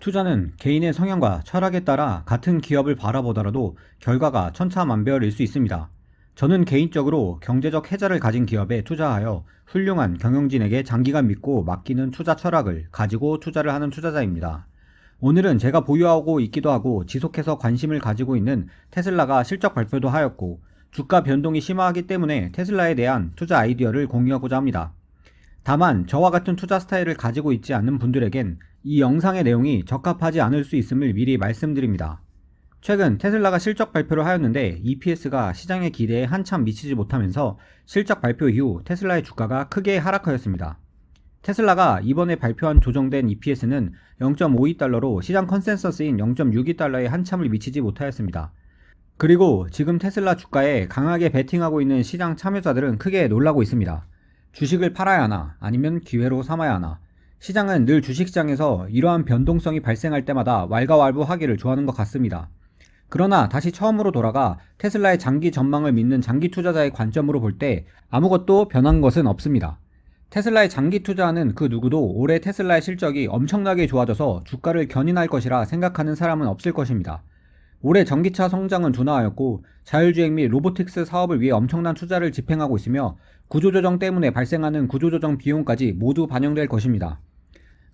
투자는 개인의 성향과 철학에 따라 같은 기업을 바라보더라도 결과가 천차만별일 수 있습니다. 저는 개인적으로 경제적 해자를 가진 기업에 투자하여 훌륭한 경영진에게 장기간 믿고 맡기는 투자 철학을 가지고 투자를 하는 투자자입니다. 오늘은 제가 보유하고 있기도 하고 지속해서 관심을 가지고 있는 테슬라가 실적 발표도 하였고 주가 변동이 심하기 때문에 테슬라에 대한 투자 아이디어를 공유하고자 합니다. 다만 저와 같은 투자 스타일을 가지고 있지 않는 분들에겐 이 영상의 내용이 적합하지 않을 수 있음을 미리 말씀드립니다. 최근 테슬라가 실적 발표를 하였는데 EPS가 시장의 기대에 한참 미치지 못하면서 실적 발표 이후 테슬라의 주가가 크게 하락하였습니다. 테슬라가 이번에 발표한 조정된 EPS는 0.52달러로 시장 컨센서스인 0.62달러에 한참을 미치지 못하였습니다. 그리고 지금 테슬라 주가에 강하게 베팅하고 있는 시장 참여자들은 크게 놀라고 있습니다. 주식을 팔아야 하나 아니면 기회로 삼아야 하나 시장은 늘 주식시장에서 이러한 변동성이 발생할 때마다 왈가왈부하기를 좋아하는 것 같습니다. 그러나 다시 처음으로 돌아가 테슬라의 장기 전망을 믿는 장기 투자자의 관점으로 볼 때 아무것도 변한 것은 없습니다. 테슬라의 장기 투자하는 그 누구도 올해 테슬라의 실적이 엄청나게 좋아져서 주가를 견인할 것이라 생각하는 사람은 없을 것입니다. 올해 전기차 성장은 둔화하였고 자율주행 및 로보틱스 사업을 위해 엄청난 투자를 집행하고 있으며 구조조정 때문에 발생하는 구조조정 비용까지 모두 반영될 것입니다.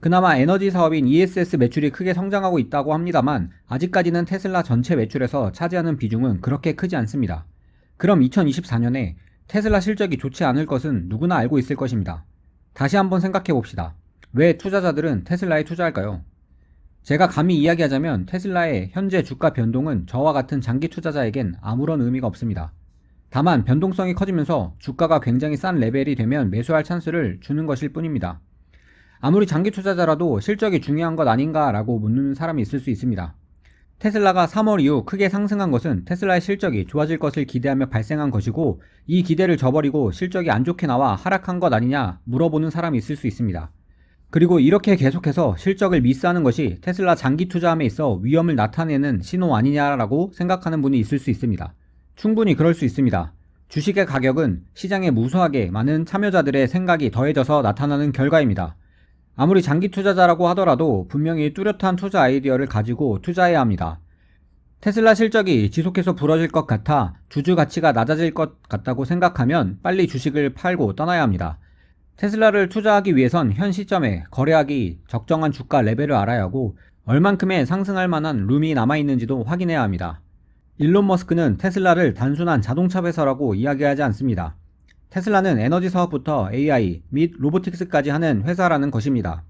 그나마 에너지 사업인 ESS 매출이 크게 성장하고 있다고 합니다만 아직까지는 테슬라 전체 매출에서 차지하는 비중은 그렇게 크지 않습니다. 그럼 2024년에 테슬라 실적이 좋지 않을 것은 누구나 알고 있을 것입니다. 다시 한번 생각해 봅시다. 왜 투자자들은 테슬라에 투자할까요? 제가 감히 이야기하자면 테슬라의 현재 주가 변동은 저와 같은 장기 투자자에겐 아무런 의미가 없습니다. 다만 변동성이 커지면서 주가가 굉장히 싼 레벨이 되면 매수할 찬스를 주는 것일 뿐입니다. 아무리 장기 투자자라도 실적이 중요한 것 아닌가라고 묻는 사람이 있을 수 있습니다. 테슬라가 3월 이후 크게 상승한 것은 테슬라의 실적이 좋아질 것을 기대하며 발생한 것이고 이 기대를 저버리고 실적이 안 좋게 나와 하락한 것 아니냐 물어보는 사람이 있을 수 있습니다. 그리고 이렇게 계속해서 실적을 미스하는 것이 테슬라 장기 투자함에 있어 위험을 나타내는 신호 아니냐라고 생각하는 분이 있을 수 있습니다. 충분히 그럴 수 있습니다. 주식의 가격은 시장에 무수하게 많은 참여자들의 생각이 더해져서 나타나는 결과입니다. 아무리 장기 투자자라고 하더라도 분명히 뚜렷한 투자 아이디어를 가지고 투자해야 합니다. 테슬라 실적이 지속해서 부러질 것 같아 주주 가치가 낮아질 것 같다고 생각하면 빨리 주식을 팔고 떠나야 합니다. 테슬라를 투자하기 위해선 현 시점에 거래하기 적정한 주가 레벨을 알아야 하고 얼만큼의 상승할 만한 룸이 남아있는지도 확인해야 합니다. 일론 머스크는 테슬라를 단순한 자동차 회사라고 이야기하지 않습니다. 테슬라는 에너지 사업부터 AI 및 로보틱스까지 하는 회사라는 것입니다.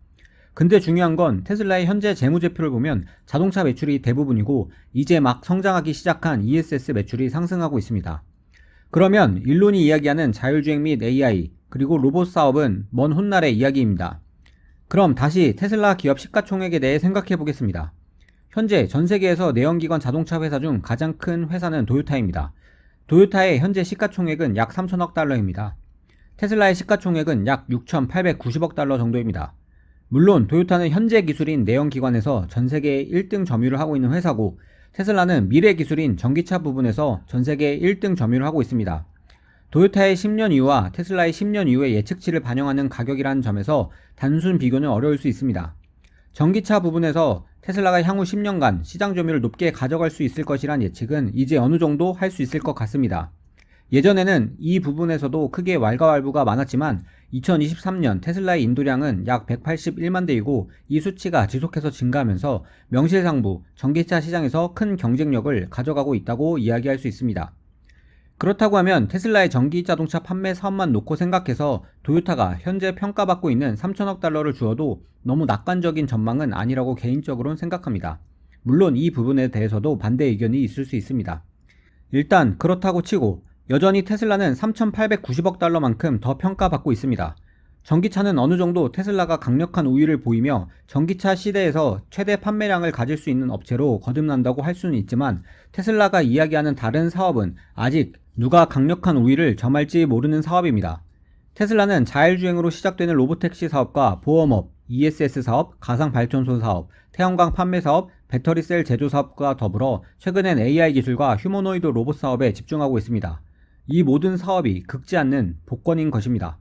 근데 중요한 건 테슬라의 현재 재무제표를 보면 자동차 매출이 대부분이고 이제 막 성장하기 시작한 ESS 매출이 상승하고 있습니다. 그러면 일론이 이야기하는 자율주행 및 AI 그리고 로봇 사업은 먼 훗날의 이야기입니다. 그럼 다시 테슬라 기업 시가총액에 대해 생각해 보겠습니다. 현재 전 세계에서 내연기관 자동차 회사 중 가장 큰 회사는 도요타입니다. 도요타의 현재 시가총액은 약 3천억 달러입니다. 테슬라의 시가총액은 약 6,890억 달러 정도입니다. 물론 도요타는 현재 기술인 내연기관에서 전 세계 1등 점유를 하고 있는 회사고 테슬라는 미래 기술인 전기차 부분에서 전 세계 1등 점유를 하고 있습니다. 도요타의 10년 이후와 테슬라의 10년 이후의 예측치를 반영하는 가격이라는 점에서 단순 비교는 어려울 수 있습니다. 전기차 부분에서 테슬라가 향후 10년간 시장 점유율을 높게 가져갈 수 있을 것이란 예측은 이제 어느 정도 할 수 있을 것 같습니다. 예전에는 이 부분에서도 크게 왈가왈부가 많았지만 2023년 테슬라의 인도량은 약 181만 대이고 이 수치가 지속해서 증가하면서 명실상부 전기차 시장에서 큰 경쟁력을 가져가고 있다고 이야기할 수 있습니다. 그렇다고 하면 테슬라의 전기 자동차 판매 사업만 놓고 생각해서 도요타가 현재 평가받고 있는 3천억 달러를 주어도 너무 낙관적인 전망은 아니라고 개인적으로는 생각합니다. 물론 이 부분에 대해서도 반대 의견이 있을 수 있습니다. 일단 그렇다고 치고 여전히 테슬라는 3,890억 달러만큼 더 평가받고 있습니다. 전기차는 어느 정도 테슬라가 강력한 우위를 보이며 전기차 시대에서 최대 판매량을 가질 수 있는 업체로 거듭난다고 할 수는 있지만 테슬라가 이야기하는 다른 사업은 아직 누가 강력한 우위를 점할지 모르는 사업입니다. 테슬라는 자율주행으로 시작되는 로보택시 사업과 보험업, ESS 사업, 가상발전소 사업, 태양광 판매 사업, 배터리 셀 제조 사업과 더불어 최근엔 AI 기술과 휴머노이드 로봇 사업에 집중하고 있습니다. 이 모든 사업이 극지 않는 복권인 것입니다.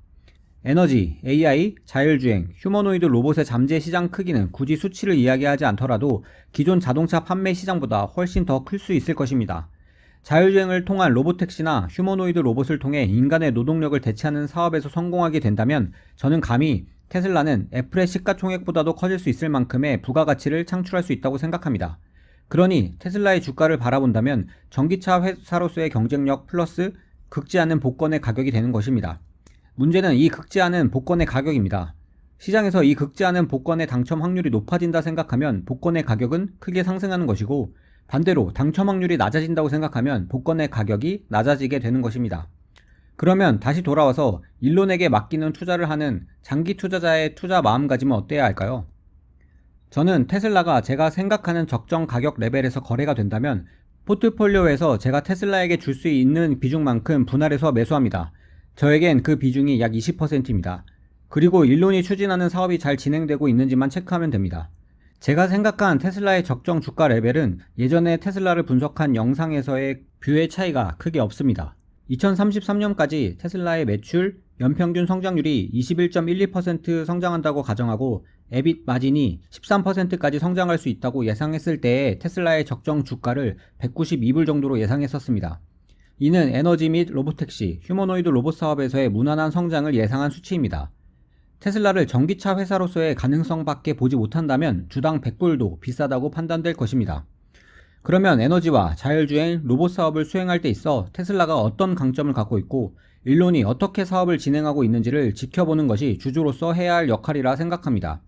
에너지, AI, 자율주행, 휴머노이드 로봇의 잠재 시장 크기는 굳이 수치를 이야기하지 않더라도 기존 자동차 판매 시장보다 훨씬 더 클 수 있을 것입니다. 자율주행을 통한 로봇택시나 휴머노이드 로봇을 통해 인간의 노동력을 대체하는 사업에서 성공하게 된다면 저는 감히 테슬라는 애플의 시가총액보다도 커질 수 있을 만큼의 부가가치를 창출할 수 있다고 생각합니다. 그러니 테슬라의 주가를 바라본다면 전기차 회사로서의 경쟁력 플러스 극지 않은 복권의 가격이 되는 것입니다. 문제는 이 극지 않은 복권의 가격입니다. 시장에서 이 극지 않은 복권의 당첨 확률이 높아진다 생각하면 복권의 가격은 크게 상승하는 것이고 반대로 당첨 확률이 낮아진다고 생각하면 복권의 가격이 낮아지게 되는 것입니다. 그러면 다시 돌아와서 일론에게 맡기는 투자를 하는 장기 투자자의 투자 마음가짐은 어때야 할까요? 저는 테슬라가 제가 생각하는 적정 가격 레벨에서 거래가 된다면 포트폴리오에서 제가 테슬라에게 줄 수 있는 비중만큼 분할해서 매수합니다. 저에겐 그 비중이 약 20%입니다. 그리고 일론이 추진하는 사업이 잘 진행되고 있는지만 체크하면 됩니다. 제가 생각한 테슬라의 적정 주가 레벨은 예전에 테슬라를 분석한 영상에서의 뷰의 차이가 크게 없습니다. 2033년까지 테슬라의 매출 연평균 성장률이 21.12% 성장한다고 가정하고 에빗 마진이 13%까지 성장할 수 있다고 예상했을 때에 테슬라의 적정 주가를 192불 정도로 예상했었습니다. 이는 에너지 및 로보택시, 휴머노이드 로봇 사업에서의 무난한 성장을 예상한 수치입니다. 테슬라를 전기차 회사로서의 가능성밖에 보지 못한다면 주당 100불도 비싸다고 판단될 것입니다. 그러면 에너지와 자율주행, 로봇 사업을 수행할 때 있어 테슬라가 어떤 강점을 갖고 있고 일론이 어떻게 사업을 진행하고 있는지를 지켜보는 것이 주주로서 해야 할 역할이라 생각합니다.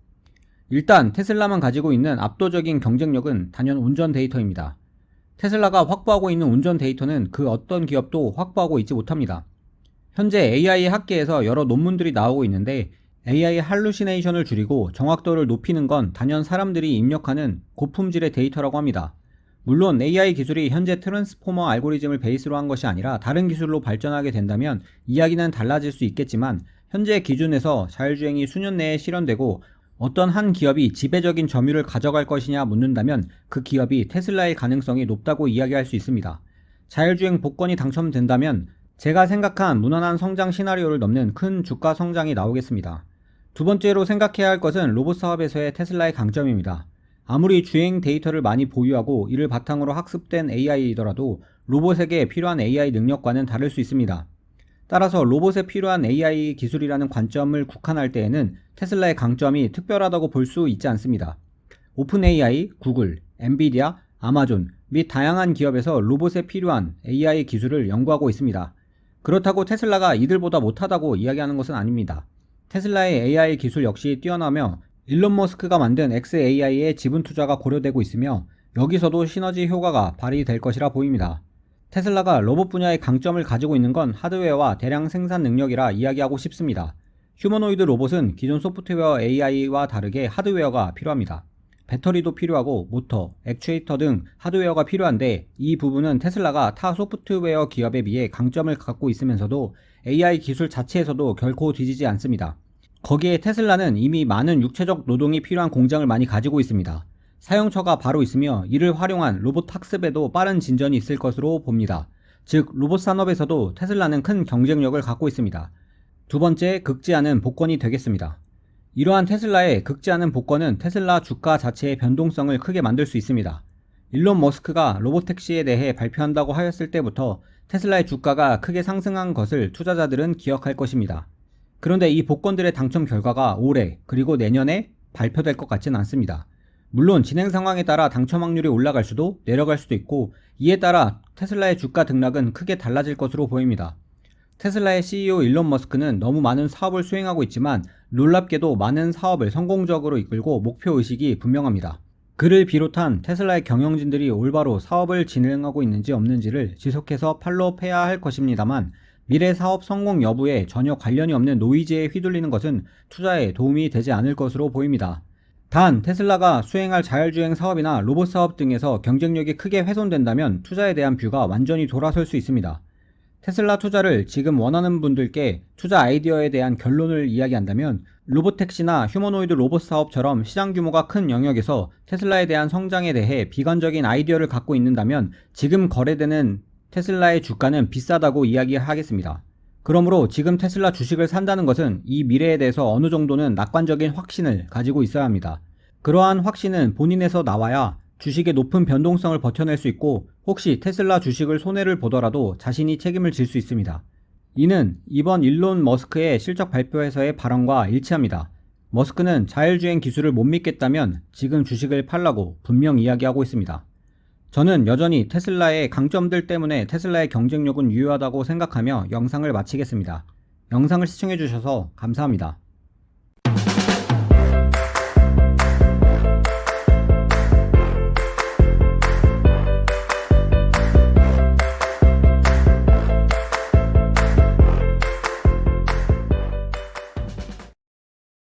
일단 테슬라만 가지고 있는 압도적인 경쟁력은 단연 운전 데이터입니다. 테슬라가 확보하고 있는 운전 데이터는 그 어떤 기업도 확보하고 있지 못합니다. 현재 AI 학계에서 여러 논문들이 나오고 있는데 AI 할루시네이션을 줄이고 정확도를 높이는 건 단연 사람들이 입력하는 고품질의 데이터라고 합니다. 물론 AI 기술이 현재 트랜스포머 알고리즘을 베이스로 한 것이 아니라 다른 기술로 발전하게 된다면 이야기는 달라질 수 있겠지만 현재 기준에서 자율주행이 수년 내에 실현되고 어떤 한 기업이 지배적인 점유를 가져갈 것이냐 묻는다면 그 기업이 테슬라일 가능성이 높다고 이야기할 수 있습니다. 자율주행 복권이 당첨된다면 제가 생각한 무난한 성장 시나리오를 넘는 큰 주가 성장이 나오겠습니다. 두 번째로 생각해야 할 것은 로봇 사업에서의 테슬라의 강점입니다. 아무리 주행 데이터를 많이 보유하고 이를 바탕으로 학습된 AI이더라도 로봇에게 필요한 AI 능력과는 다를 수 있습니다. 따라서 로봇에 필요한 AI 기술이라는 관점을 국한할 때에는 테슬라의 강점이 특별하다고 볼 수 있지 않습니다. 오픈 AI, 구글, 엔비디아, 아마존 및 다양한 기업에서 로봇에 필요한 AI 기술을 연구하고 있습니다. 그렇다고 테슬라가 이들보다 못하다고 이야기하는 것은 아닙니다. 테슬라의 AI 기술 역시 뛰어나며 일론 머스크가 만든 XAI의 지분 투자가 고려되고 있으며 여기서도 시너지 효과가 발휘될 것이라 보입니다. 테슬라가 로봇 분야의 강점을 가지고 있는 건 하드웨어와 대량 생산 능력이라 이야기하고 싶습니다. 휴머노이드 로봇은 기존 소프트웨어 AI와 다르게 하드웨어가 필요합니다. 배터리도 필요하고 모터, 액추에이터 등 하드웨어가 필요한데 이 부분은 테슬라가 타 소프트웨어 기업에 비해 강점을 갖고 있으면서도 AI 기술 자체에서도 결코 뒤지지 않습니다. 거기에 테슬라는 이미 많은 육체적 노동이 필요한 공장을 많이 가지고 있습니다. 사용처가 바로 있으며 이를 활용한 로봇 학습에도 빠른 진전이 있을 것으로 봅니다. 즉, 로봇 산업에서도 테슬라는 큰 경쟁력을 갖고 있습니다. 두 번째, 극지 않은 복권이 되겠습니다. 이러한 테슬라의 극지 않은 복권은 테슬라 주가 자체의 변동성을 크게 만들 수 있습니다. 일론 머스크가 로봇택시에 대해 발표한다고 하였을 때부터 테슬라의 주가가 크게 상승한 것을 투자자들은 기억할 것입니다. 그런데 이 복권들의 당첨 결과가 올해 그리고 내년에 발표될 것 같지는 않습니다. 물론 진행 상황에 따라 당첨 확률이 올라갈 수도 내려갈 수도 있고 이에 따라 테슬라의 주가 등락은 크게 달라질 것으로 보입니다. 테슬라의 CEO 일론 머스크는 너무 많은 사업을 수행하고 있지만 놀랍게도 많은 사업을 성공적으로 이끌고 목표 의식이 분명합니다. 그를 비롯한 테슬라의 경영진들이 올바로 사업을 진행하고 있는지 없는지를 지속해서 팔로우해야 할 것입니다만 미래 사업 성공 여부에 전혀 관련이 없는 노이즈에 휘둘리는 것은 투자에 도움이 되지 않을 것으로 보입니다. 단 테슬라가 수행할 자율주행 사업이나 로봇 사업 등에서 경쟁력이 크게 훼손된다면 투자에 대한 뷰가 완전히 돌아설 수 있습니다. 테슬라 투자를 지금 원하는 분들께 투자 아이디어에 대한 결론을 이야기한다면 로봇택시나 휴머노이드 로봇 사업처럼 시장 규모가 큰 영역에서 테슬라에 대한 성장에 대해 비관적인 아이디어를 갖고 있는다면 지금 거래되는 테슬라의 주가는 비싸다고 이야기하겠습니다. 그러므로 지금 테슬라 주식을 산다는 것은 이 미래에 대해서 어느 정도는 낙관적인 확신을 가지고 있어야 합니다. 그러한 확신은 본인에서 나와야 주식의 높은 변동성을 버텨낼 수 있고 혹시 테슬라 주식을 손해를 보더라도 자신이 책임을 질 수 있습니다. 이는 이번 일론 머스크의 실적 발표에서의 발언과 일치합니다. 머스크는 자율주행 기술을 못 믿겠다면 지금 주식을 팔라고 분명 이야기하고 있습니다. 저는 여전히 테슬라의 강점들 때문에 테슬라의 경쟁력은 유효하다고 생각하며 영상을 마치겠습니다. 영상을 시청해주셔서 감사합니다.